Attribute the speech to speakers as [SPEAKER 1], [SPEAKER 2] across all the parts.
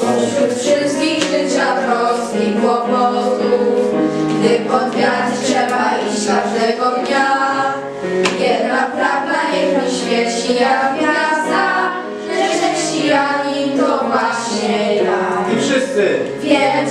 [SPEAKER 1] Pośród wszystkich życia trosk i kłopotów, gdy pod wiatr trzeba iść każdego dnia, jedna prawda niech mi świeci jak gwiazda, że chrześcijanin to właśnie ja.
[SPEAKER 2] I wszyscy!
[SPEAKER 1] Wiem,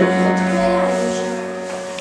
[SPEAKER 1] Thank you.